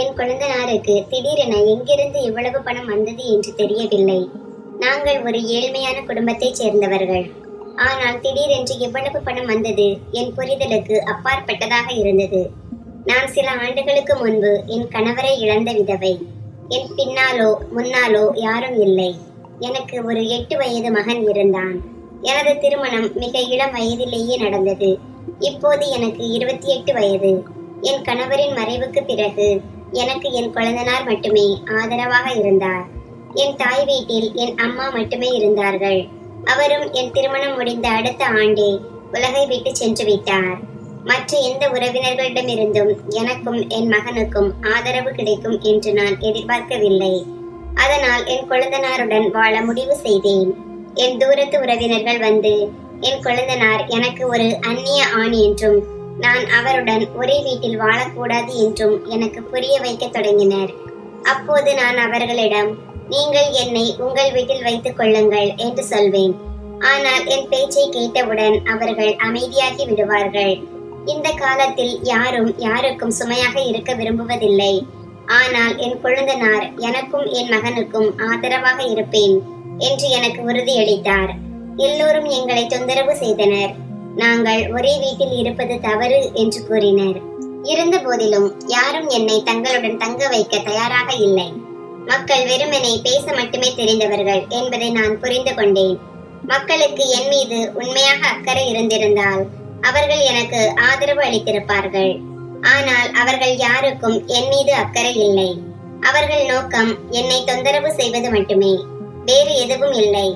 என் குழந்தனாருக்கு திடீரென எங்கிருந்து இவ்வளவு பணம் வந்தது என்று தெரியவில்லை. நாங்கள் ஒரு ஏழ்மையான குடும்பத்தைச் சேர்ந்தவர்கள். ஆனால் திடீரென்று எவ்வளவு பணம் வந்தது என் புரிதலுக்கு அப்பாற்பட்டதாக இருந்தது. நான் சில ஆண்டுகளுக்கு முன்பு என் கணவரை இழந்த விதவை. என் பின்னாலோ முன்னாலோ யாரும் இல்லை. எனக்கு ஒரு எட்டு வயது மகன் இருந்தான். எனது திருமணம் மிக இளம் வயதிலேயே நடந்தது. இப்போது எனக்கு இருபத்தி எட்டு வயது. என் கணவரின் மறைவுக்கு பிறகு எனக்கு என் குழந்தனார் மட்டுமே ஆதரவாக இருந்தார். என் தாய் வீட்டில் என் அம்மா மட்டுமே இருந்தார்கள். அவரும் என் திருமணம் முடிந்த அடுத்த ஆண்டே உலகை விட்டு சென்று விட்டார். மற்ற எந்த உறவினர்களிடமிருந்தும் எனக்கும் என் மகனுக்கும் ஆதரவு கிடைக்கும் என்று நான் எதிர்பார்க்கவில்லை. அதனால் என் குழந்தனாருடன் வாழ முடிவு செய்தேன். என் தூரத்து உறவினர்கள் வந்து என் குழந்தனார் எனக்கு ஒரு அந்நிய ஆண் என்றும் நான் அவருடன் ஒரே வீட்டில் வாழக்கூடாது என்றும் எனக்கு புரிய வைக்க தொடங்கினர். அப்போது நான் அவர்களிடம் நீங்கள் என்னை உங்கள் வீட்டில் வைத்துக் கொள்ளுங்கள் என்று சொல்வேன். ஆனால் என் பேச்சை கேட்டவுடன் அவர்கள் அமைதியாகி விடுவார்கள். இந்த காலத்தில் யாரும் யாருக்கும் சுமையாக இருக்க விரும்புவதில்லை. ஆனால் என் குழந்தனார் எனக்கும் என் மகனுக்கும் ஆதரவாக இருப்பேன் என்று எனக்கு உறுதியளித்தார். எல்லோரும் எங்களை தொந்தரவு செய்தனர். நாங்கள் ஒரே வீட்டில் இருப்பது தவறு என்று கூறினர். இருந்த போதிலும் யாரும் என்னை தங்களுடன் தங்க வைக்க தயாராக இல்லை. மக்கள் வெறுமனை பேச மட்டுமே தெரிந்தவர்கள் என்பதை நான் புரிந்து கொண்டேன். மக்களுக்கு என் மீது உண்மையாக அக்கறை இருந்திருந்தால் அவர்கள் எனக்கு ஆதரவு அளித்திருப்பார்கள். ஆனால் அவர்கள் யாருக்கும் என் மீது அக்கறை இல்லை. அவர்கள் நோக்கம் என்னை தொந்தரவு செய்வது மட்டுமே. வேறு எதுவும் இல்லை.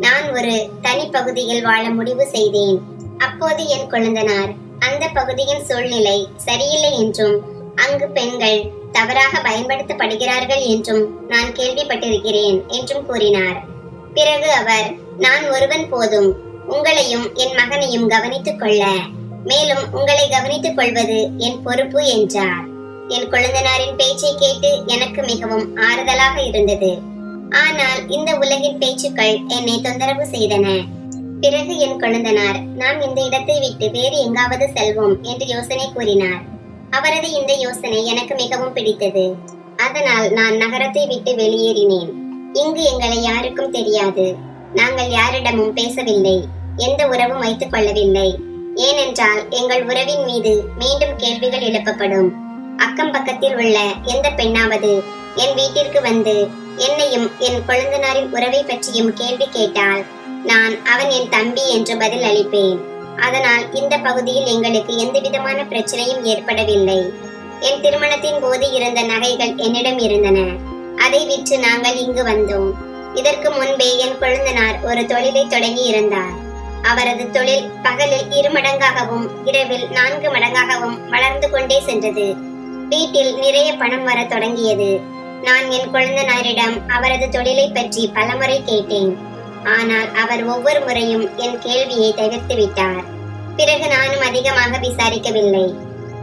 நான் ஒரு தனி பகுதியில் வாழ முடிவு செய்தேன். அப்போது என் குழந்தனார் அந்த பகுதியின் சூழ்நிலை சரியில்லை என்றும் அங்கு பெண்கள் தவறாக பயன்படுத்தப்படுகிறார்கள் என்றும் நான் கேள்விப்பட்டிருக்கிறேன் என்றும் கூறினார். பிறகு அவர் நான் ஒருவன் போதும் உங்களையும் என் மகனையும் கவனித்துக் கொள்ள மேலும் உங்களை கவனித்துக் கொள்வது என் பொறுப்பு என்றார். என் குழந்தனாரின் பேச்சை கேட்டு எனக்கு மிகவும் ஆறுதலாக இருந்தது. ஆனால் இந்த உலகின் பேச்சுக்கள் என்னை தொந்தரவு செய்தன. பிறகு என் குழந்தனார் நாம் இந்த இடத்தை விட்டு வேறு எங்காவது செல்வோம் என்று யோசனை கூறினார். அவரது இந்த யோசனை எனக்கு மிகவும் பிடித்தது. அதனால் நான் நகரத்தை விட்டு வெளியேறினேன். இங்கு எங்களை யாருக்கும் தெரியாது. நாங்கள் யாரிடமும் பேசவில்லை. எந்த உறவும் வைத்துக் கொள்ளவில்லை. ஏனென்றால் எங்கள் உறவின் மீது மீண்டும் கேள்விகள் எழுப்பப்படும். அக்கம் பக்கத்தில் உள்ள எந்த பெண்ணாவது என் வீட்டிற்கு வந்து என்னையும் என் குழந்தனாரின் உறவை பற்றியும் கேள்வி கேட்டால் நான் அவன் என் தம்பி என்று பதில் அளிப்பேன். அதனால் இந்த பகுதியில் எங்களுக்கு எந்த விதமான பிரச்சனையும் ஏற்படவில்லை. என் திருமணத்தின் போது இருந்த நகைகள் என்னிடம் இருந்தன. அதை விற்று நாங்கள் இங்கு வந்தோம். இதற்கு முன்பே என் கொழுந்தனார் ஒரு தொழிலை தொடங்கி இருந்தார். அவரது தொழில் பகலில் இரு மடங்காகவும் இரவில் நான்கு மடங்காகவும் வளர்ந்து கொண்டே சென்றது. வீட்டில் நிறைய பணம் வர தொடங்கியது. நான் என் குழந்தனாரிடம் அவரது தொழிலை பற்றி பலமுறை கேட்டேன். ஆனால் அவர் ஒவ்வொரு முறையும் என் கேள்வியை தவிர்த்து விட்டார். பிறகு நானும் அதிகமாக விசாரிக்கவில்லை.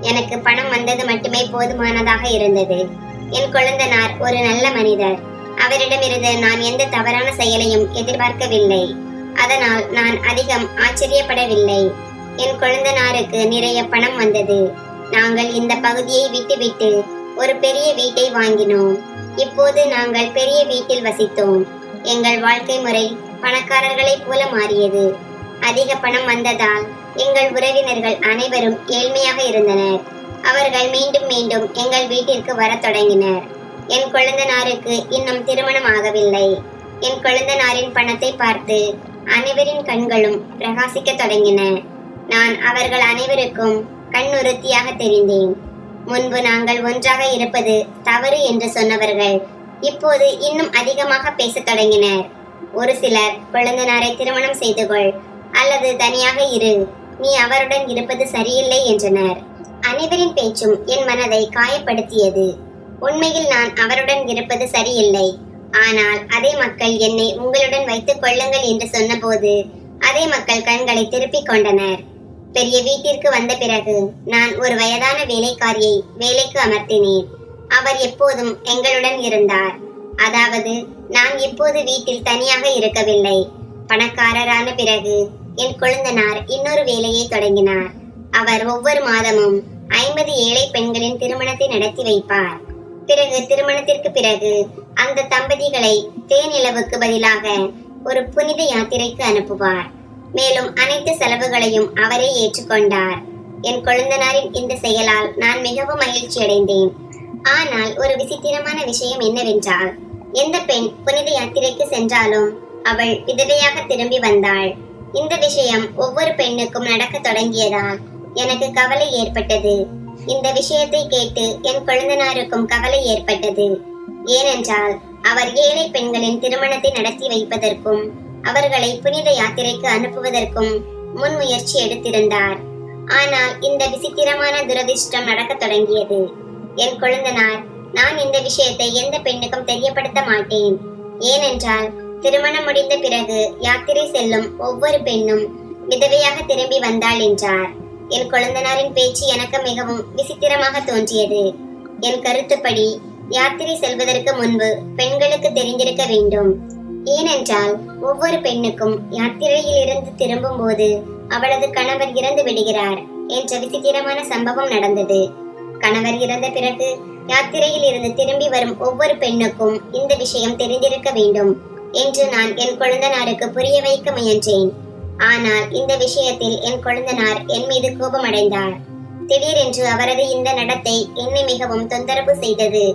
எனக்கு பணம் வந்தது மட்டுமே போதுமானதாக இருந்தது. என் குழந்தனார் ஒரு நல்ல மனிதர். அவரிடமிருந்து நான் எந்த தவறான செயலையும் எதிர்பார்க்கவில்லை. அதனால் நான் அதிகம் ஆச்சரியப்படவில்லை. என் குழந்தனாருக்கு நிறைய பணம் வந்தது. நாங்கள் இந்த பகுதியை விட்டுவிட்டு ஒரு பெரிய வீட்டை வாங்கினோம். இப்போது நாங்கள் பெரிய வீட்டில் வசித்தோம். எங்கள் வாழ்க்கை முறை பணக்காரர்களைப் போல மாறியது. அதிக பணம் வந்ததால் எங்கள் உறவினர்கள் அனைவரும் ஏழ்மையாக இருந்தனர். அவர்கள் மீண்டும் மீண்டும் எங்கள் வீட்டிற்கு வரத் தொடங்கினர். என் குழந்தனாருக்கு இன்னும் திருமணம் ஆகவில்லை. என் குழந்தனாரின் பணத்தை பார்த்து அனைவரின் கண்களும் பிரகாசிக்க தொடங்கின. நான் அவர்கள் அனைவருக்கும் கண்ணுறுத்தியாக தெரிந்தேன். முன்பு நாங்கள் ஒன்றாக இருப்பது தவறு என்று சொன்னவர்கள் இப்போது இன்னும் அதிகமாக பேசத் தொடங்கினர். ஒரு சிலர் கொழுந்தனாரை திருமணம் செய்து கொள் அல்லது தனியாக இரு. நீ அவருடன் இருப்பது சரியில்லை என்றனர். அனைவரின் பேச்சும் என் மனதை காயப்படுத்தியது. உண்மையில் நான் அவருடன் இருப்பது சரியில்லை. ஆனால் அதே மக்கள் என்னை உங்களுடன் வைத்துக் கொள்ளுங்கள் என்று சொன்னபோது அதே மக்கள் கண்களை திருப்பிக் கொண்டனர். பெரிய வீட்டிற்கு வந்த பிறகு நான் ஒரு வயதான வேலைக்காரியை வேலைக்கு அமர்த்தினேன். அவர் எப்போதும் எங்களுடன் இருந்தார். அதாவது நான் இப்போது வீட்டில் தனியாக இருக்கவில்லை. பணக்காரரான பிறகு என் கொழுந்தனார் இன்னொரு வேலையை தொடங்கினார். அவர் ஒவ்வொரு மாதமும் ஐம்பது ஏழை பெண்களின் திருமணத்தை நடத்தி வைப்பார். பிறகு திருமணத்திற்கு பிறகு அந்த தம்பதிகளை தேனிலவுக்கு பதிலாக ஒரு புனித யாத்திரைக்கு அனுப்புவார். மேலும் அனைத்து செலவுகளையும் அவரே ஏற்றுக்கொண்டார். என் கொழுந்தனாரின் இந்த செயலால் நான் மிகவும் மகிழ்ச்சி அடைந்தேன் ஆனால் ஒரு விசித்திரமான விஷயம் என்னவென்றால் எந்த பெண் புனித யாத்திரைக்கு சென்றாலும் அவள் விதவையாக திரும்பி வந்தாள். இந்த விஷயம் ஒவ்வொரு பெண்ணுக்கும் நடக்க தொடங்கியதால் எனக்கு கவலை ஏற்பட்டது. இந்த விஷயத்தை கேட்டு என் குழந்தனாருக்கும் கவலை ஏற்பட்டது. ஏனென்றால் அவர் ஏழை பெண்களின் திருமணத்தை நடத்தி வைப்பதற்கும் அவர்களை புனித யாத்திரைக்கு அனுப்புவதற்கும் முன்முயற்சி எடுத்திருந்தார். ஆனால் இந்த விசித்திரமான துரதிர்ஷ்டம் நடக்க தொடங்கியது. என் குழந்தனார் நான் இந்த விஷயத்தை எந்த பெண்ணுக்கும் தெரியப்படுத்த மாட்டேன். ஏனென்றால் திருமணம் முடிந்த பிறகு யாத்திரை செல்லும் ஒவ்வொரு பெண்ணும் விதவையாக திரும்பி வந்தாள் என்றார். என் குழந்தனாரின் பேச்சு எனக்கு மிகவும் விசித்திரமாக தோன்றியது. என் கருத்துப்படி யாத்திரை செல்வதற்கு முன்பு பெண்களுக்கு தெரிந்திருக்க வேண்டும். ஏனென்றால் ஒவ்வொரு பெண்ணுக்கும் யாத்திரையில் இருந்து திரும்பும் போது அவளது கணவர் இறந்து விடுகிறார் என்ற விசித்திரமான சம்பவம் நடந்தது. கணவர் இறந்த பிறகு யாத்திரையில் இருந்து திரும்பி வரும் ஒவ்வொரு பெண்ணுக்கும் இந்த விஷயம் தெரிந்திருக்க வேண்டும் என்று நான் என் குழந்தனாருக்கு புரிய வைக்க முயன்றேன். ஆனால் இந்த விஷயத்தில் என் குழந்தனார் என் மீது கோபமடைந்தார். திடீரென்று அவரது இந்த நடத்தை என்னை மிகவும் தொந்தரவு செய்தது.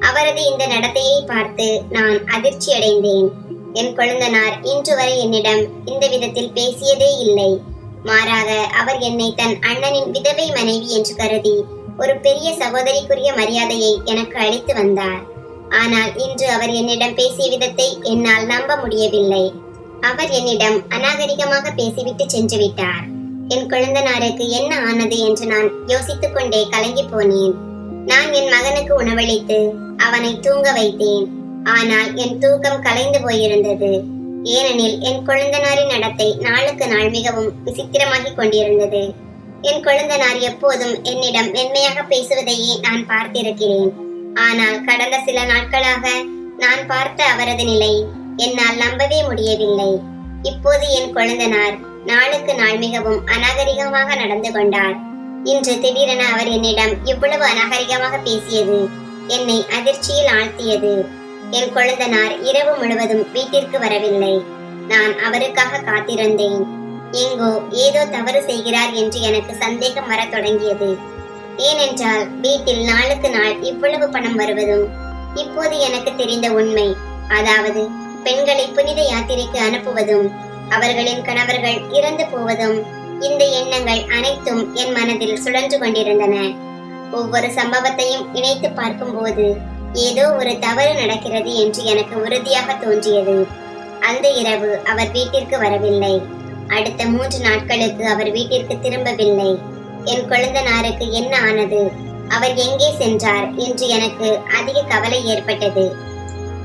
அவரது இந்த நடத்தையை பார்த்து நான் அதிர்ச்சி அடைந்தேன். என் குழந்தனார் இன்று வரை என்னிடம் இந்த விதத்தில் பேசியதே இல்லை. மாறாக அவர் என்னை தன் அண்ணனின் விதவை மனைவி என்று கருதி ஒரு பெரிய சகோதரிக்குரிய மரியாதையை எனக்கு அளித்து வந்தார். ஆனால் இன்று அவர் என்னிடம் பேசிய விதத்தை என்னால் நம்ப முடியவில்லை. அவர் என்னிடம் அநாகரிகமாக பேசிவிட்டு சென்று விட்டார். என் குழந்தனாருக்கு என்ன ஆனது என்று நான் யோசித்துக் கொண்டே கலங்கி போனேன். நான் என் மகனுக்கு உணவளித்து அவனை தூங்க வைத்தேன். ஆனால் என் தூக்கம் கலைந்து போயிருந்தது. ஏனெனில் என் குழந்தனாரின் நடத்தை நாளுக்கு நாள் மிகவும் விசித்திரமாகிக் கொண்டிருந்தது. என் குழந்தனார் எப்போதும் என்னிடம் மென்மையாக பேசுவதையே நான் பார்த்திருக்கிறேன். ஆனால் கடந்த சில நாட்களாக நான் பார்த்த அவரது நிலை என்னால் நம்பவே முடியவில்லை. இப்போது என் குழந்தனார் நாளுக்கு நாள் மிகவும் அநாகரிகமாக நடந்து கொண்டார். இன்று திடீரென அவர் என்னிடம் இவ்வளவு அநாகரிகமாக பேசியது என்னை அதிர்ச்சியில் ஆழ்த்தியது. என் குழந்தனார் இரவு முழுவதும் வீட்டிற்கு வரவில்லை. நான் அவருக்காக காத்திருந்தேன். எங்கோ ஏதோ தவறு செய்கிறார் என்று எனக்கு சந்தேகம் வரத் தொடங்கியது. ஏனென்றால் வீட்டில் நாளுக்கு நாள் இவ்வளவு பணம் வருவதும் இப்போது எனக்கு தெரிந்த உண்மை. அதாவது பெண்களை புனித யாத்திரைக்கு அனுப்புவதும் அவர்களின் கணவர்கள் இறந்து போவதும் இந்த எண்ணங்கள் அனைத்தும் என் மனதில் சுழன்று கொண்டிருந்தன. ஒவ்வொரு சம்பவத்தையும் இணைத்து பார்க்கும்போது ஏதோ ஒரு தவறு நடக்கிறது என்று எனக்கு உறுதியாக தோன்றியது. அந்த இரவு அவர் வீட்டிற்கு வரவில்லை. அடுத்த மூன்று நாட்களுக்கு அவர் வீட்டிற்கு திரும்பவில்லை. என் குழந்தனாருக்கு என்ன ஆனது? அவர் எங்கே சென்றார் என்று எனக்கு அதிக கவலை ஏற்பட்டது.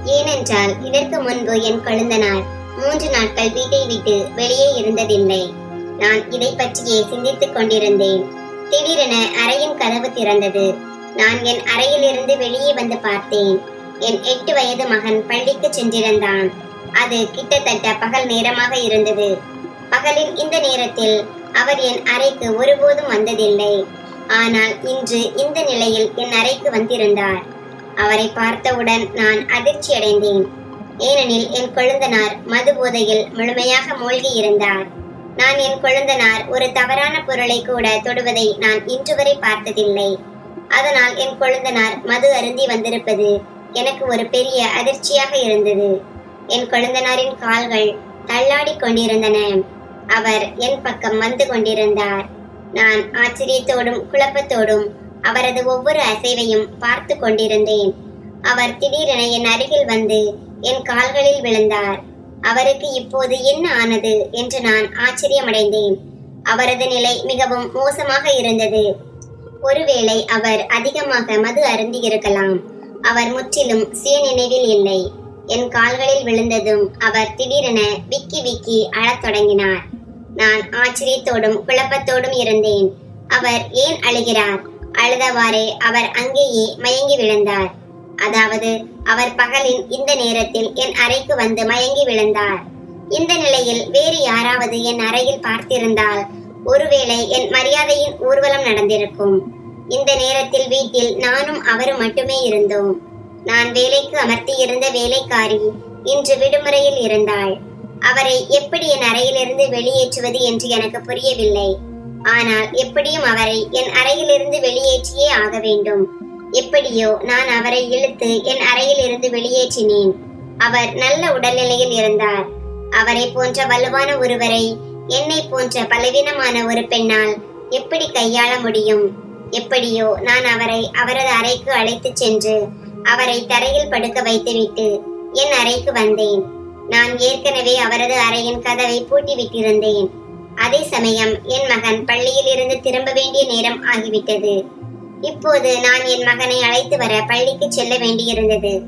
ஏனென்றால் இதற்கு முன்பு என் குழந்தனார் மூன்று நாட்கள் வீட்டை விட்டு வெளியே இருந்ததில்லை. நான் இதை பற்றியே சிந்தித்துக் கொண்டிருந்தேன். திடீரென அறையின் கதவு திறந்தது. நான் என் அறையிலிருந்து வெளியே வந்து பார்த்தேன். என் எட்டு வயது மகன் பள்ளிக்கு சென்றிருந்தான். அது கிட்டத்தட்ட பகல் நேரமாக இருந்தது. பகலின் இந்த நேரத்தில் அவர் என் அறைக்கு ஒருபோதும் வந்ததில்லை. ஆனால் இன்று இந்த நிலையில் என் அறைக்கு வந்திருந்தார். அவரை பார்த்தவுடன் நான் அதிர்ச்சி அடைந்தேன். ஏனெனில் என் கொழுந்தனார் மது போதையில் முழுமையாக மூழ்கி இருந்தார். நான் என் கொழுந்தனார் ஒரு தவறான பொருளை கூட தொடுவதை நான் இன்று வரை பார்த்ததில்லை. அதனால் என் கொழுந்தனார் மது அருந்தி வந்திருப்பது எனக்கு ஒரு பெரிய அதிர்ச்சியாக இருந்தது. என் கொழுந்தனாரின் கால்கள் தள்ளாடி கொண்டிருந்தன. அவர் என் பக்கம் வந்து கொண்டிருந்தார். நான் ஆச்சரியத்தோடும் குழப்பத்தோடும் அவரது ஒவ்வொரு அசைவையும் பார்த்து கொண்டிருந்தேன். அவர் திடீரென என் அருகில் வந்து என் கால்களில் விழுந்தார். அவருக்கு இப்போது என்ன ஆனது என்று நான் ஆச்சரியமடைந்தேன். அவரது நிலை மிகவும் மோசமாக இருந்தது. ஒருவேளை அவர் அதிகமாக மது அருந்தி இருக்கலாம். அவர் முற்றிலும் சுயநினைவில் இல்லை. என் கால்களில் விழுந்ததும் அவர் திடீரென விக்கி விக்கி அழத் தொடங்கினார். நான் ஆச்சரியத்தோடும் குழப்பத்தோடும் இருந்தேன். அவர் ஏன் அழுகிறார்? அழுதவாறே அவர் அங்கேயே மயங்கி விழுந்தார். அதாவது அவர் பகலின் இந்த நேரத்தில் என் அறைக்கு வந்து மயங்கி விழுந்தார். இந்த நிலையில் வேறு யாராவது என் அறையில் பார்த்திருந்தால் ஒருவேளை என் மரியாதையின் ஊர்வலம் நடந்திருக்கும். இந்த நேரத்தில் வீட்டில் நானும் அவரும் மட்டுமே இருந்தோம். நான் வேலைக்கு அமர்த்தி இருந்த வேலைக்காரி இன்று விடுமுறையில் இருந்தாள். அவரை எப்படி என் அறையில் வெளியேற்றுவது என்று எனக்கு புரியவில்லை. ஆனால் எப்படியும் அவரை என் அறையிலிருந்து வெளியேற்றியே ஆக வேண்டும். எப்படியோ நான் அவரை இழுத்து என் அறையில் இருந்து வெளியேற்றினேன். அவர் நல்ல உடல்நிலையில் இருந்தார். அவரை போன்ற வலுவான ஒருவரை என்னை போன்ற பலவீனமான ஒரு பெண்ணால் எப்படி கையாள முடியும்? எப்படியோ நான் அவரை அவரது அறைக்கு அழைத்துச் சென்று அவரை தரையில் படுக்க வைத்துவிட்டு என் அறைக்கு வந்தேன். நான் ஏற்கனவே அவரது அறையின் கதவை பூட்டி விட்டிருந்தேன் அதே சமயம் என் மகன் பள்ளியில் இருந்து திரும்ப வேண்டிய நேரம் ஆகிவிட்டது. இப்போது நான் என் மகனை அழைத்து வர பள்ளிக்கு செல்ல வேண்டியிருந்தது.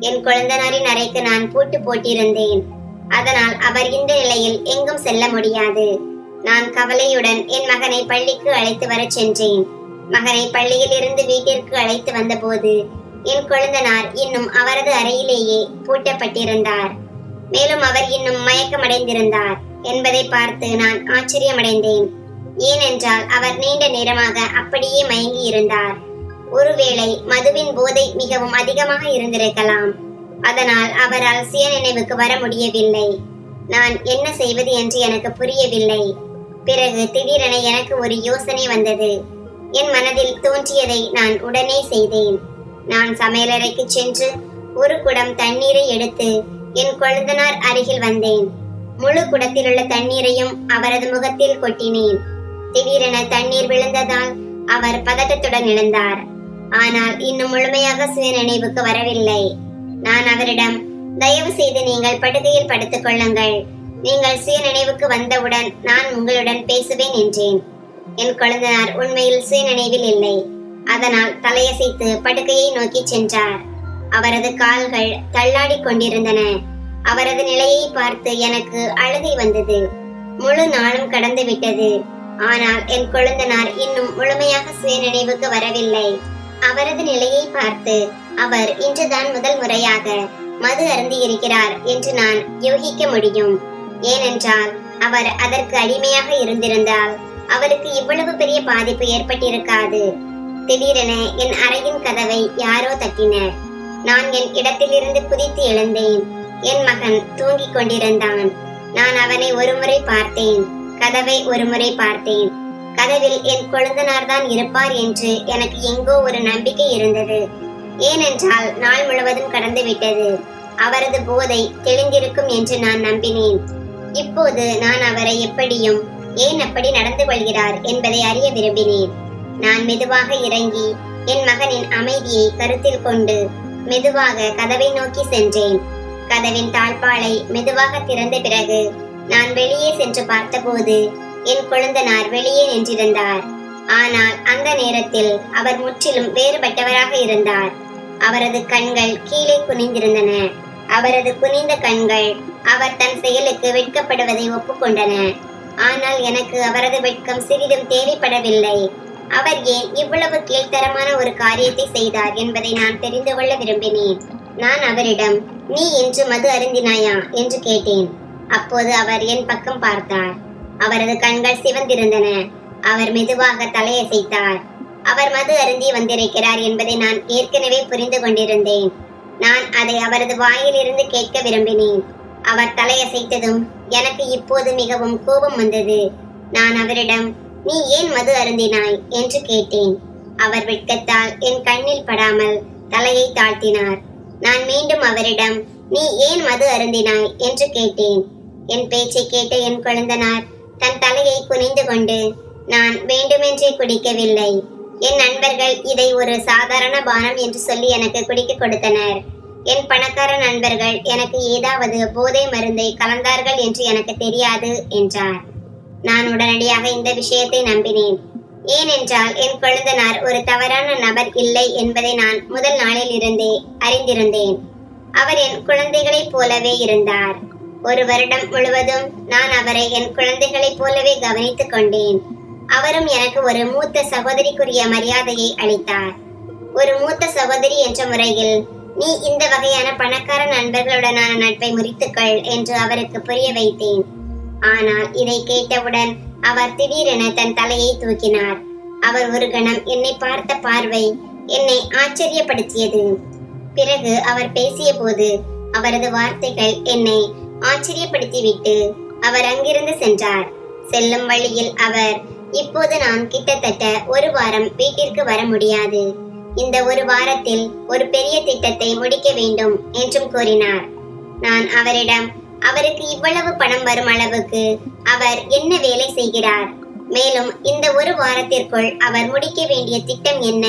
என் குழந்தனாரின் அறைக்கு நான் பூட்டு போட்டிருந்தேன். அதனால் அவர் இந்த நிலையில் எங்கும் செல்ல முடியாது. நான் கவலையுடன் என் மகனை பள்ளிக்கு அழைத்து வரச் சென்றேன். மகனை பள்ளியில் இருந்து வீட்டிற்கு அழைத்து வந்தபோது என் குழந்தனார் இன்னும் அவரது அறையிலேயே பூட்டப்பட்டிருந்தார். மேலும் அவர் இன்னும் மயக்கமடைந்திருந்தார் என்பதை பார்த்து நான் ஆச்சரியமடைந்தேன். ஏனென்றால் அவர் நீண்ட நேரமாக அப்படியே மயங்கி இருந்தார். ஒருவேளை மதுவின் போதை மிகவும் அதிகமாக இருந்திருக்கலாம். அதனால் அவரால் சுய நினைவுக்கு வர முடியவில்லை. நான் என்ன செய்வது என்று எனக்கு புரியவில்லை. பிறகு திடீரென எனக்கு ஒரு யோசனை வந்தது. என் மனதில் தோன்றியதை நான் உடனே செய்தேன். நான் சமையலறைக்கு சென்று ஒரு குடம் தண்ணீரை எடுத்து என் கொழுந்தனார் அருகில் வந்தேன். முழு குடத்தில் உள்ள தண்ணீரையும் அவரது முகத்தில் கொட்டினேன். திடீரென தண்ணீர் விழுந்ததால் அவர் பதட்டத்துடன் எழுந்தார். ஆனால் இன்னும் முழுமையாக சுய நினைவுக்கு வரவில்லை. நான் அவரிடம் தயவு செய்து நீங்கள் படுகையில் படுத்துக் கொள்ளுங்கள். நீங்கள் சுய நினைவுக்கு வந்தவுடன் நான் உங்களுடன் பேசுவேன் என்றேன். என் குழந்தையார் உண்மையில் சுய நினைவில் இல்லை. அதனால் தலையசைத்து படுக்கையை நோக்கி சென்றார். அவரது கால்கள் தள்ளாடிக் கொண்டிருந்தன. அவரது நிலையை பார்த்து எனக்கு அழுகை வந்தது. முழு நாளும் கடந்து விட்டது. ஆனால் என் குழந்தனார் இன்னும் முழுமையாக சுய நினைவுக்கு வரவில்லை. அவரது நிலையை பார்த்து அவர் இன்றுதான் முதல் முறையாக மது அருந்தி இருக்கிறார் என்று நான் யூகிக்க முடியும். ஏனென்றால் அவர் அதற்கு அடிமையாக இருந்திருந்தால் அவருக்கு இவ்வளவு பெரிய பாதிப்பு ஏற்பட்டிருக்காது. திடீரென என் அறையின் கதவை யாரோ தட்டினர். நான் என் இடத்திலிருந்து குதித்து எழுந்தேன். என் மகன் தூங்கிக் கொண்டிருந்தான். நான் அவனை ஒருமுறை பார்த்தேன். கதவை ஒருமுறை பார்த்தேன். கதவில் என் கொழுந்தனார் தான் இருப்பார் என்று எனக்கு எங்கோ ஒரு நம்பிக்கை இருந்தது. ஏனென்றால் நாள் முழுவதும் கடந்து விட்டது அவரது போதை தெளிந்திருக்கும் என்று நான் நம்பினேன். இப்போது நான் அவரை எப்படியும் ஏன் அப்படி நடந்து கொள்கிறார் என்பதை அறிய விரும்பினேன். நான் மெதுவாக இறங்கி என் மகனின் அமைதியை கருத்தில் கொண்டு மெதுவாக கதவை நோக்கி சென்றேன். கதவின் தாழ்பாலை மெதுவாக திறந்த பிறகு நான் வெளியே சென்று பார்த்தபோது என் குழந்தனார் வெளியே நின்றிருந்தார். ஆனால் அந்த நேரத்தில் அவர் முற்றிலும் வேறுபட்டவராக இருந்தார். அவரது கண்கள் கீழே குனிந்திருந்தன. அவரது குனிந்த கண்கள் அவர் தன் செயலுக்கு வெட்கப்படுவதை ஒப்புக்கொண்டன. ஆனால் எனக்கு அவரது வெட்கம் சிறிதும் தேவைப்படவில்லை. அவர் ஏன் இவ்வளவு கீழ்த்தரமான ஒரு காரியத்தை செய்தார் என்பதை நான் தெரிந்து கொள்ள விரும்பினேன். நான் அவரிடம் நீ என்று மது அருந்தினாயா? என்று கேட்டேன். அப்போது அவர் என் பக்கம் பார்த்தார். அவரது கண்கள் சிவந்திருந்தன. அவர் மெதுவாக தலையசைத்தார். அவர் மது அருந்தி வந்திருக்கிறார் என்பதை நான் ஏற்கனவே புரிந்து கொண்டிருந்தேன். நான் அதை அவரது வாயிலிருந்து கேட்க விரும்பினேன். அவர் தலையசைத்ததும் எனக்கு இப்போது மிகவும் கோபம் வந்தது. நான் அவரிடம் நீ ஏன் மது அருந்தினாய்? என்று கேட்டேன். அவர் வெட்கத்தால் என் கண்ணில் படாமல் தலையை தாழ்த்தினார். நான் மீண்டும் அவரிடம் நீ ஏன் மது அருந்தினாய்? என்று கேட்டேன். என் பேச்சை கேட்ட என் குழந்தனார் தன் தலையை குனிந்து கொண்டு நான் வேண்டுமென்றே குடிக்கவில்லை. என் நண்பர்கள் இதை ஒரு சாதாரண பானம் என்று சொல்லி எனக்கு குடிக்க கொடுத்தனர். என் பணக்கார நண்பர்கள் எனக்கு ஏதாவது போதை மருந்தை கலந்தார்கள் என்று எனக்கு தெரியாது என்றார். நான் உடனடியாக இந்த விஷயத்தை நம்பினேன். ஏனென்றால் என் கொழுந்தனார் ஒரு தவறான நபர் இல்லை என்பதை நான் முதல் நாளில் இருந்தே அறிந்திருந்தேன். அவர் என் குழந்தைகளைப் போலவே இருந்தார். ஒரு வருடம் முழுவதும் நான் அவரை என் குழந்தைகளைப் போலவே கவனித்துக் கொண்டேன். அவரும் எனக்கு ஒரு மூத்த சகோதரிக்குரிய மரியாதையை அளித்தார். ஒரு மூத்த சகோதரி என்ற முறையில் நீ இந்த வகையான பணக்கார நண்பர்களுடனான நட்பை முறித்துக்கொள் என்று அவருக்கு புரிய வைத்தேன். ஆனால் இதை கேட்டவுடன் அவர் திடீரென தன் தலையை தூக்கினார். அவர் ஒரு கணம் என்னை பார்த்த பார்வை என்னை ஆச்சரியப்படுத்தியது. பிறகு அவர் பேசிய போது அவரது வார்த்தைகள் என்னை ஆச்சரியப்படுத்திவிட்டு அவர் அங்கிருந்து சென்றார். செல்லும் வழியில் அவர் இப்போது நான் கிட்டத்தட்ட ஒரு வாரம் வீட்டிற்கு வர முடியாது. இந்த ஒரு வாரத்தில் ஒரு பெரிய திட்டத்தை முடிக்க வேண்டும் என்றும் கூறினார். நான் அவரிடம் அவருக்கு இவ்வளவு பணம் வரும் அளவுக்கு அவர் என்ன வேலை செய்கிறார்? மேலும் இந்த ஒரு வாரத்திற்குள் அவர் முடிக்க வேண்டிய திட்டம் என்ன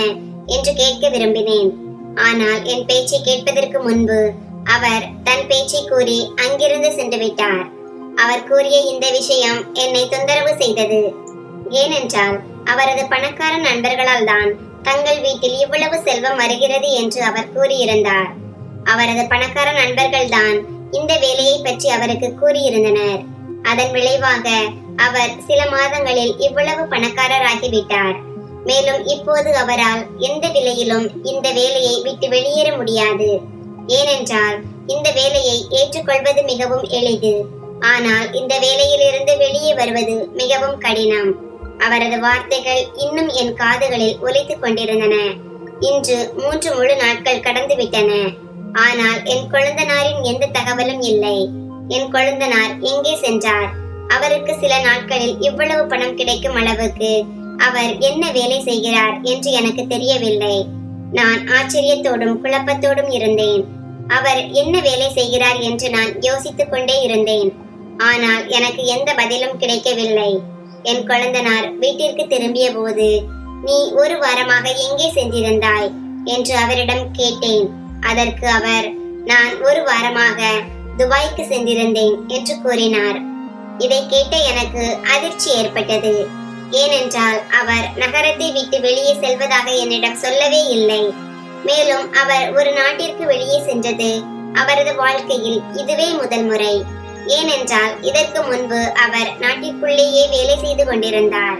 என்று கேட்க விரும்பினேன். ஆனால் என் பேச்சை கேட்பதற்கு முன்பு அவர் தன் பேச்சை கூறி அங்கிருந்து சென்று விட்டார். அவர் கூறிய இந்த விஷயம் என்னை தொந்தரவு செய்தது. ஏனென்றால் அவரது பணக்கார நண்பர்களால் தான் தங்கள் வீட்டில் இவ்வளவு செல்வம் வருகிறது என்று அவர் கூறியிருந்தார். அவரது பணக்கார நண்பர்கள் தான் இந்த வேலையை பற்றி அவருக்கு கூறியிருந்தனர். அதன் விளைவாக அவர் சில மாதங்களில் இவ்வளவு பணக்காரராகிவிட்டார். மேலும் இப்போது அவரால் எந்த விலையிலும் இந்த வேலையை விட்டு வெளியேற முடியாது. ஏனென்றால் இந்த வேலையை ஏற்றுக்கொள்வது மிகவும் எளிது. ஆனால் இந்த வேலையிலிருந்து வெளியே வருவது மிகவும் கடினம். அவரது வார்த்தைகள் இன்னும் என் காதுகளில் ஒலித்துக் கொண்டிருந்தன. இன்று மூன்று முழு நாட்கள் கடந்து விட்டன ஆனால் என் குழந்தனாரின் எந்த தகவலும் இல்லை. என் குழந்தனார் எங்கே சென்றார்? அவருக்கு சில நாட்களில் இவ்வளவு பணம் கிடைக்கும் அளவுக்கு அவர் என்ன வேலை செய்கிறார் என்று எனக்கு தெரியவில்லை. நான் ஆச்சரியத்தோடும் குழப்பத்தோடும் இருந்தேன். அவர் என்ன வேலை செய்கிறார் என்று நான் யோசித்துக் கொண்டே இருந்தேன். ஆனால் எனக்கு எந்த பதிலும் கிடைக்கவில்லை. என் குழந்தனார் வீட்டிற்கு திரும்பிய போது நீ ஒரு வாரமாக எங்கே சென்றிருந்தாய்? என்று அவரிடம் கேட்டேன். அதற்கு அவர் நான் ஒரு வாரமாக துபாய்க்கு சென்றிருந்தேன் என்று கூறினார். இதை கேட்ட எனக்கு அதிர்ச்சி ஏற்பட்டது. ஏனென்றால் அவர் நகரத்தை விட்டு வெளியே செல்வதாக என்னிடம் சொல்லவே இல்லை. மேலும் அவர் ஒரு நாட்டிற்கு வெளியே சென்றது அவரது வாழ்க்கையில் இதுவே முதல் முறை. ஏனென்றால் இதற்கு முன்பு அவர் நாட்டிற்குள்ளேயே வேலை செய்து கொண்டிருந்தார்.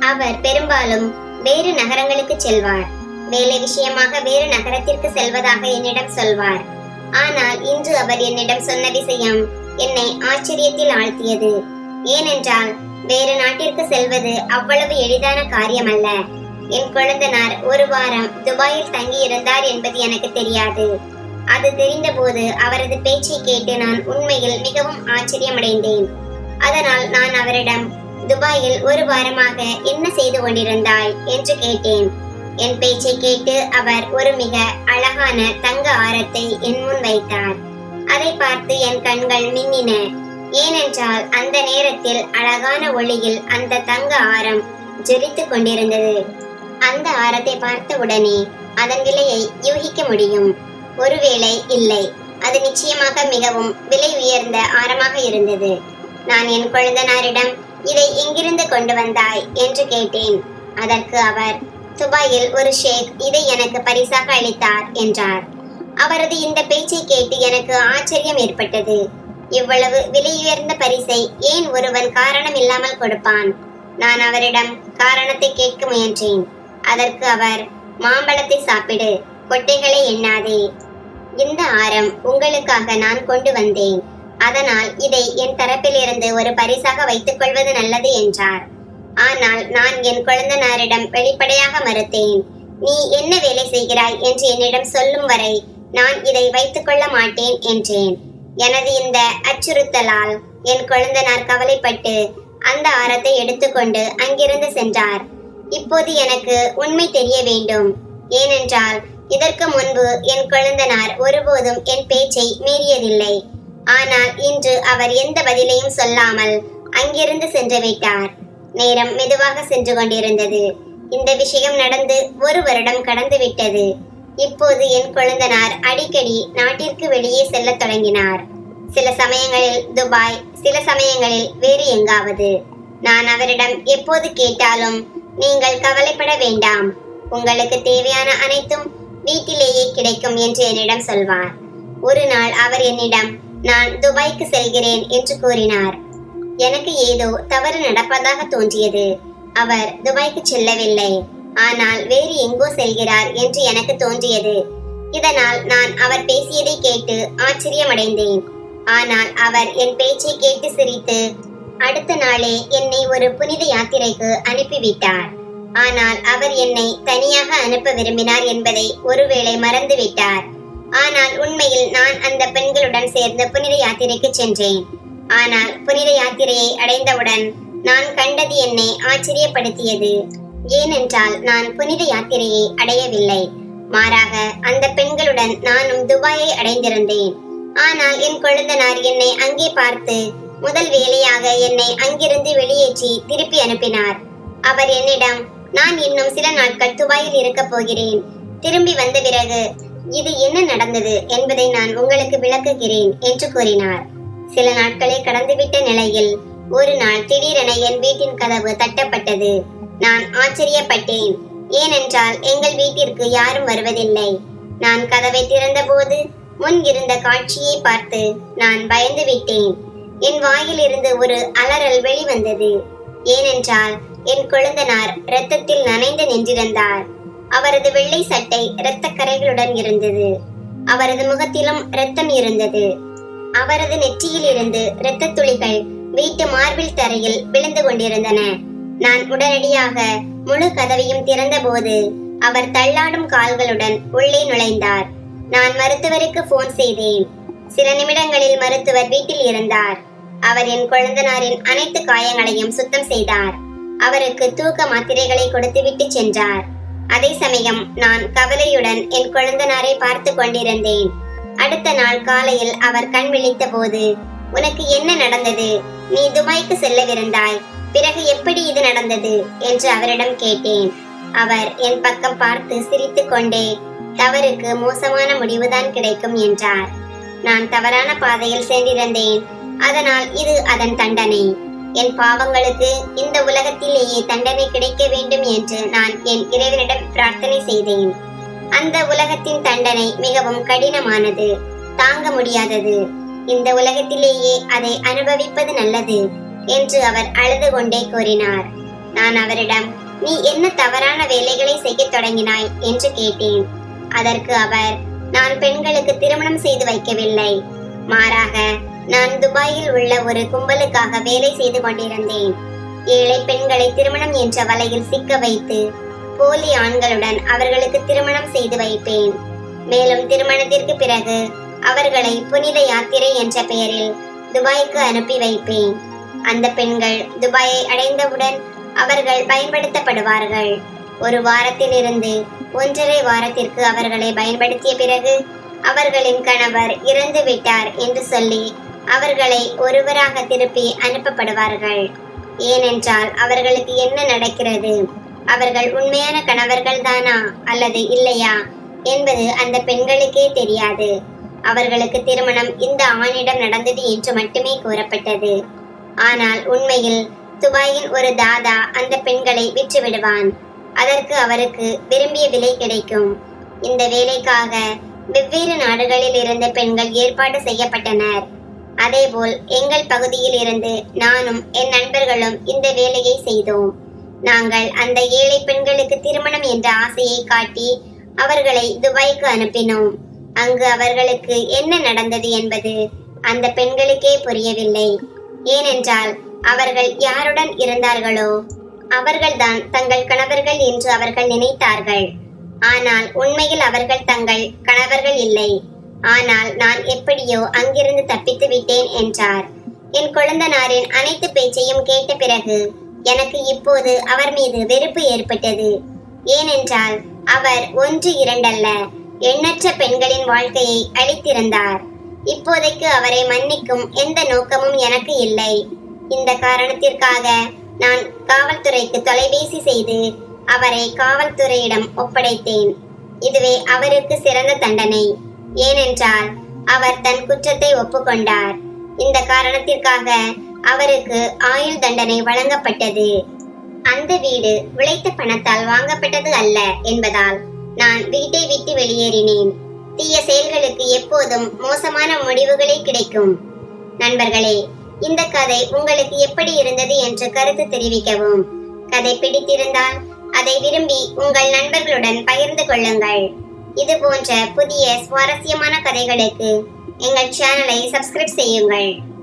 அவர் பெரும்பாலும் வேறு நகரங்களுக்கு செல்வார். வேலை விஷயமாக வேறு நகரத்திற்கு செல்வதாக என்னிடம் சொல்வார். ஆனால் இன்று அவர் என்னிடம் சொன்ன விஷயம் என்னை ஆச்சரியத்தில் ஆழ்த்தியது. ஏனென்றால் வேறு நாட்டிற்கு செல்வது அவ்வளவு எளிதான காரியமல்ல. என் குழந்தனார் ஒரு வாரம் துபாயில் தங்கி இருந்தார் என்பது எனக்கு தெரியாது. அது தெரிந்தபோது அவரது பேச்சை கேட்டு நான் உண்மையில் மிகவும் ஆச்சரியமடைந்தேன். அதனால் நான் அவரிடம் துபாயில் ஒரு வாரமாக என்ன செய்து கொண்டிருந்தாய்? என்று கேட்டேன். என் பேச்சை கேட்டு அவர் ஒரு மிக அழகான தங்க ஆரத்தை என் முன் வைத்தார். அதை பார்த்து என் கண்கள் மின்னின. ஏனென்றால் அந்த நேரத்தில் அழகான ஒளியில் அந்த தங்க ஆரம் ஜொலித்து கொண்டிருந்தது. அந்த ஆரத்தை பார்த்த உடனே அதன் விலையை யூகிக்க முடியும். ஒருவேளை இல்லை. அது நிச்சயமாக மிகவும் விலை உயர்ந்த ஆரமாக இருந்தது. நான் என் குழந்தனாரிடம் இதை எங்கிருந்து கொண்டு வந்தாய்? என்று கேட்டேன். அதற்கு அவர் துபாயில் ஒரு ஷேக் இதை எனக்கு பரிசாக அளித்தார் என்றார். அவரது இந்த பேச்சை கேட்டு எனக்கு ஆச்சரியம் ஏற்பட்டது. இவ்வளவு விலையுயர்ந்த பரிசை ஏன் ஒருவன் காரணம் இல்லாமல் கொடுப்பான்? நான் அவரிடம் காரணத்தை கேட்க முயன்றேன். அதற்கு அவர் மாம்பழத்தை சாப்பிடு கொட்டைகளை எண்ணாதே. இந்த ஆரம் உங்களுக்காக நான் கொண்டு வந்தேன். அதனால் இதை என் தரப்பிலிருந்து ஒரு பரிசாக வைத்துக் கொள்வது நல்லது என்றார். ஆனால் நான் என் குழந்தனாரிடம் வெளிப்படையாக மறுத்தேன். நீ என்ன வேலை செய்கிறாய்? என்று என்னிடம் சொல்லும் வரை நான் இதை வைத்துக் கொள்ள மாட்டேன் என்றேன். எனது இந்த அச்சுறுத்தலால் என் குழந்தனார் கவலைப்பட்டு அந்த ஆரத்தை எடுத்துக்கொண்டு அங்கிருந்து சென்றார். இப்போது எனக்கு உண்மை தெரிய வேண்டும். ஏனென்றால் இதற்கு முன்பு என் குழந்தனார் ஒருபோதும் என் பேச்சை மீறியதில்லை. ஆனால் இன்று அவர் எந்த பதிலையும் சொல்லாமல் அங்கிருந்து சென்று விட்டார். நேரம் மெதுவாக சென்று கொண்டிருந்தது. இந்த விஷயம் நடந்து ஒரு வருடம் கடந்து விட்டது. இப்போது என் குழந்தனார் அடிக்கடி நாட்டிற்கு வெளியே செல்லத் தொடங்கினார். சில சமயங்களில் துபாய் சில சமயங்களில் வேறு எங்காவது. நான் அவரிடம் எப்போது கேட்டாலும் நீங்கள் கவலைப்பட வேண்டாம். உங்களுக்கு தேவையான அனைத்தும் வீட்டிலேயே கிடைக்கும் என்று என்னிடம் சொல்வார். ஒரு நாள் அவர் என்னிடம் நான் துபாய்க்கு செல்கிறேன் என்று கூறினார். எனக்கு ஏதோ தவறு நடப்பதாக தோன்றியது. அவர் துபாய்க்கு செல்லவில்லை. ஆனால் வேறு எங்கோ செல்கிறார் என்று எனக்கு தோன்றியது. இதனால் நான் அவர் பேசியதை கேட்டு ஆச்சரியமடைந்தேன். ஆனால் அவர் என் பேச்சை கேட்டு சிரித்து அடுத்த நாளே என்னை ஒரு புனித யாத்திரைக்கு அனுப்பிவிட்டார். ஆனால் அவர் என்னை தனியாக அனுப்ப விரும்பினார் என்பதை ஒருவேளை மறந்துவிட்டார். ஆனால் உண்மையில் நான் அந்த பெண்களுடன் சேர்ந்து புனித யாத்திரைக்கு சென்றேன். ஆனால் புனித யாத்திரையை அடைந்தவுடன் நான் கண்டது என்னை ஆச்சரியப்படுத்தியது. ஏனென்றால் நான் புனித யாத்திரையை அடையவில்லை. மாறாக அந்த பெண்களுடன் நானும் துபாயை அடைந்திருந்தேன். ஆனால் என் கொழுந்தனார் என்னை அங்கே பார்த்து முதல் வேலையாக என்னை அங்கிருந்து வெளியேற்றி திருப்பி அனுப்பினார். அவர் என்னிடம் நான் இன்னும் சில நாட்கள் துபாயில் இருக்கப் போகிறேன். திரும்பி வந்த பிறகு இது என்ன நடந்தது என்பதை நான் உங்களுக்கு விளக்குகிறேன் என்று கூறினார். சில நாட்களே கடந்துவிட்ட நிலையில் ஒரு நாள் திடீரென என் வீட்டின் கதவு தட்டப்பட்டது. நான் ஆச்சரியப்பட்டேன். ஏனென்றால் எங்கள் வீட்டிற்கு யாரும் வருவதில்லை. நான் கதவை திறந்தபோது முன் இருந்த காட்சியை பார்த்து நான் பயந்து விட்டேன். என் வாயிலிருந்து ஒரு அலறல் வெளிவந்தது. ஏனென்றால் என் குழந்தனார் இரத்தத்தில் நனைந்து நின்றிருந்தார். அவரது வெள்ளை சட்டை இரத்த கரைகளுடன் இருந்தது. அவரது முகத்திலும் இரத்தம் இருந்தது. அவரது நெற்றியில் இருந்து இரத்த துளிகள் வீட்டு மார்பிள் தரையில் விழுந்து கொண்டிருந்தன. நான் உடனடியாக முழு கதவையும் திறந்தபோது அவர் தள்ளாடும் கால்களுடன் உள்ளே நுழைந்தார். நான் மருத்துவருக்கு போன் செய்தேன். சில நிமிடங்களில் மருத்துவர் வீட்டில் இருந்தார். அவர் என் குழந்தனாரின் அனைத்து காயங்களையும் சுத்தம் செய்தார். அவருக்கு தூக்க மாத்திரைகளை கொடுத்துவிட்டு சென்றார். அதே சமயம் நான் கவலையுடன் என் குழந்தனாரை பார்த்து கொண்டிருந்தேன். அடுத்த நாள் காலையில் அவர் கண் விழித்த போது உனக்கு என்ன நடந்தது? நீ துபாய்க்கு செல்லவிருந்தாய். பிறகு எப்படி இது நடந்தது? என்று அவரிடம் கேட்டேன். அவர் என் பக்கம் பார்த்து சிரித்துக் கொண்டே தவறுக்கு மோசமான முடிவுதான் கிடைக்கும் என்றார். நான் தவறான பாதையில் சென்றிருந்தேன். அதனால் இது அதன் தண்டனை. என் பாவங்களுக்கு இந்த உலகத்திலேயே தண்டனை கிடைக்க வேண்டும் என்று நான் என் இறைவனிடம் பிரார்த்தனை செய்தேன். அந்த உலகத்தின் தண்டனை மிகவும் கடினமானது. தாங்க முடியாதது. இந்த உலகத்திலேயே அதை அனுபவிப்பது நல்லது என்று அவர் அழுது கொண்டே கூறினார். நான் அவரிடம் நீ என்ன தவறான வேலைகளை செய்ய தொடங்கினாய்? என்று கேட்டேன். அதற்கு அவர் நான் பெண்களுக்கு திருமணம் செய்து வைக்கவில்லை. மாறாக நான் துபாயில் உள்ள ஒரு கும்பலுக்காக வேலை செய்து கொண்டிருந்தேன். ஏழை பெண்களை திருமணம் என்ற வலையில் சிக்க வைத்து போலி ஆண்களுடன் அவர்களுக்கு திருமணம் செய்து வைப்பேன். மேலும் திருமணத்திற்கு பிறகு அவர்களை புனித யாத்திரை என்ற பெயரில் துபாய்க்கு அனுப்பி வைப்பேன். அந்த பெண்கள் துபாயை அடைந்தவுடன் அவர்கள் பயன்படுத்தப்படுவார்கள். ஒரு வாரத்திலிருந்து ஒன்றரை வாரத்திற்கு அவர்களை பயன்படுத்திய பிறகு அவர்களின் கணவர் இறந்து விட்டார் என்று சொல்லி அவர்களை ஒருவராக திருப்பி அனுப்பப்படுவார்கள். ஏனென்றால் அவர்களுக்கு என்ன நடக்கிறது? அவர்கள் உண்மையான கணவர்கள் தானா அல்லது இல்லையா? என்பது அந்த பெண்களுக்கே தெரியாது. அவர்களுக்கு திருமணம் இந்த ஆணிடம் நடந்தது என்று மட்டுமே கூறப்பட்டது. ஆனால் உண்மையில் துபாயின் ஒரு தாதா அந்த பெண்களை விற்று விடுவான் அதற்கு அவருக்கு விரும்பிய விலை கிடைக்கும். இந்த வேலைக்காக வெவ்வேறு நாடுகளில் இருந்த பெண்கள் ஏற்பாடு செய்யப்பட்டனர். அதேபோல் எங்கள் பகுதியில் இருந்து நானும் என் நண்பர்களும் இந்த வேலையை செய்தோம். நாங்கள் அந்த ஏழை பெண்களுக்கு திருமணம் என்ற ஆசையை காட்டி அவர்களை துபாய்க்கு அனுப்பினோம். அங்கு அவர்களுக்கு என்ன நடந்தது என்பது அந்த பெண்களுக்கே புரியவில்லை. ஏனென்றால் அவர்கள் யாருடன் இருந்தார்களோ அவர்கள்தான் தங்கள் கணவர்கள் என்று அவர்கள் நினைத்தார்கள். ஆனால் உண்மையில் அவர்கள் தங்கள் கணவர்கள் இல்லை. ஆனால் நான் எப்படியோ அங்கிருந்து தப்பித்து விட்டேன் என்றார். என் குழந்தனாரின் அனைத்து பேச்சையும் கேட்ட பிறகு எனக்கு இப்போது அவர் மீது வெறுப்பு ஏற்பட்டது. ஏனென்றால் அவர் ஒன்று இரண்டல்ல. எண்ணற்ற பெண்களின் வாழ்க்கையை அளித்திருந்தார் இப்போதைக்கு அவரை மன்னிக்கும் எந்த நோக்கமும் எனக்கு இல்லை. இந்த காரணத்திற்காக நான் காவல்துறைக்கு தொலைபேசி செய்து அவரை காவல்துறையிடம் ஒப்படைத்தேன். இதுவே அவருக்கு சிறந்த தண்டனை. ஏனென்றால் அவர் தன் குற்றத்தை ஒப்புக்கொண்டார். இந்த காரணத்திற்காக அவருக்கு ஆயுள் தண்டனை வழங்கப்பட்டது. அந்த வீடு உழைத்த பணத்தால் வாங்கப்பட்டது அல்ல என்பதால் நான் வீட்டை விட்டு வெளியேறினேன். தீய செயல்களுக்கு எப்போதும் மோசமான முடிவுகளே கிடைக்கும். நண்பர்களே இந்த கதை உங்களுக்கு எப்படி இருந்தது என்று கருத்து தெரிவிக்கவும். கதை பிடித்திருந்தால் அதை விரும்பி உங்கள் நண்பர்களுடன் பகிர்ந்து கொள்ளுங்கள். இது போன்ற புதிய சுவாரஸ்யமான கதைகளுக்கு எங்கள் சேனலை சப்ஸ்கிரைப் செய்யுங்கள்.